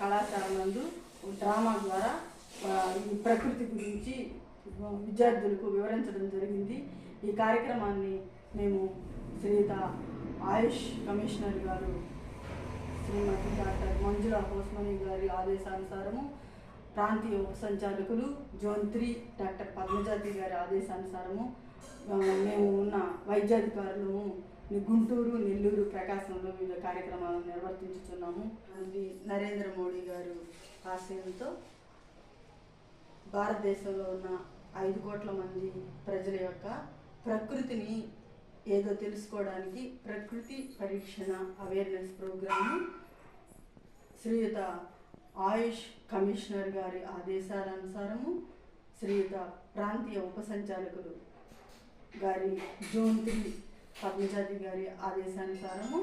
కళాశాల నందు డ్రామా ద్వారా ఈ ప్రకృతి గురించి విద్యార్థులకు వివరించడం జరిగింది. ఈ కార్యక్రమాన్ని మేము శ్రీత ఆయుష్ కమిషనర్ గారు శ్రీమతి డాక్టర్ మంజుల హోస్మని గారి ఆదేశానుసారము ప్రాంతీయ ఉప సంచాలకులు జోన్ త్రీ డాక్టర్ పద్మజాతి గారి ఆదేశానుసారము మేము ఉన్న వైద్యాధికారులము గుంటూరు నెల్లూరు ప్రకాశంలో వివిధ కార్యక్రమాలను నిర్వర్తించుతున్నాము అది నరేంద్ర మోడీ గారు ఆశయంతో భారతదేశంలో ఉన్న ఐదు కోట్ల మంది ప్రజల యొక్క ప్రకృతిని ఏదో తెలుసుకోవడానికి ప్రకృతి పరీక్షణ అవేర్నెస్ ప్రోగ్రాము శ్రీయుత ఆయుష్ కమిషనర్ గారి ఆదేశాలనుసారము శ్రీయుత ప్రాంతీయ ఉప సంచాలకులు గారి జోన్ త్రీ పద్మజాతి గారి ఆదేశానుసారము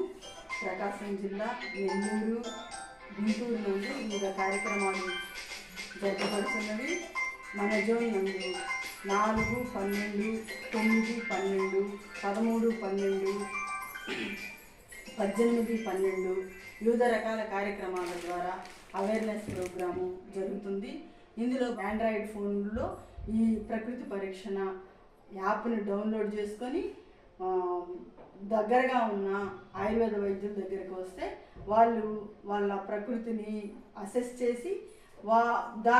ప్రకాశం జిల్లా నెల్లూరు గుంటూరు నుండి వివిధ కార్యక్రమాలు జరపబడుతున్నవి. మన జోన్ నందు నాలుగు పన్నెండు తొమ్మిది పన్నెండు పదమూడు పన్నెండు పద్దెనిమిది పన్నెండు వివిధ రకాల కార్యక్రమాల ద్వారా అవేర్నెస్ ప్రోగ్రాము జరుగుతుంది. ఇందులో ఆండ్రాయిడ్ ఫోన్లో ఈ ప్రకృతి పరీక్షణ యాప్ని డౌన్లోడ్ చేసుకొని దగ్గరగా ఉన్న ఆయుర్వేద వైద్యుల దగ్గరికి వస్తే వాళ్ళు వాళ్ళ ప్రకృతిని అసెస్ చేసి వా దా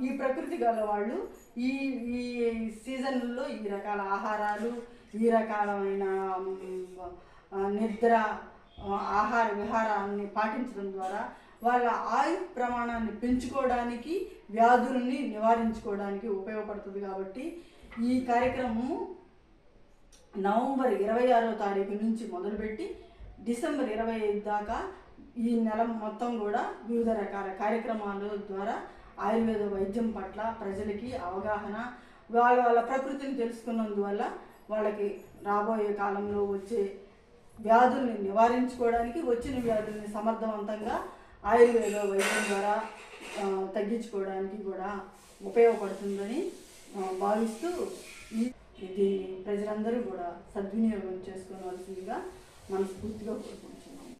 ఈ ప్రకృతి గల వాళ్ళు ఈ ఈ సీజన్లో ఈ రకాల ఆహారాలు ఈ రకాలమైన నిద్ర ఆహార విహారాన్ని పాటించడం ద్వారా వాళ్ళ ఆయు ప్రమాణాన్ని పెంచుకోవడానికి వ్యాధుల్ని నివారించుకోవడానికి ఉపయోగపడుతుంది కాబట్టి ఈ కార్యక్రమము నవంబర్ ఇరవై ఆరో తారీఖు నుంచి మొదలుపెట్టి డిసెంబర్ ఇరవై ఐదు దాకా ఈ నెల మొత్తం కూడా వివిధ రకాల కార్యక్రమాల ద్వారా ఆయుర్వేద వైద్యం పట్ల ప్రజలకి అవగాహన వాళ్ళ వాళ్ళ ప్రకృతిని తెలుసుకున్నందువల్ల వాళ్ళకి రాబోయే కాలంలో వచ్చే వ్యాధుల్ని నివారించుకోవడానికి వచ్చిన వ్యాధుల్ని సమర్థవంతంగా ఆయుర్వేద వైద్యం ద్వారా తగ్గించుకోవడానికి కూడా ఉపయోగపడుతుందని భావిస్తూ ఈ ఇది ప్రజలందరూ కూడా సద్వినియోగం చేసుకోవాల్సిందిగా మనస్ఫూర్తిగా కోరుకుంటున్నాను.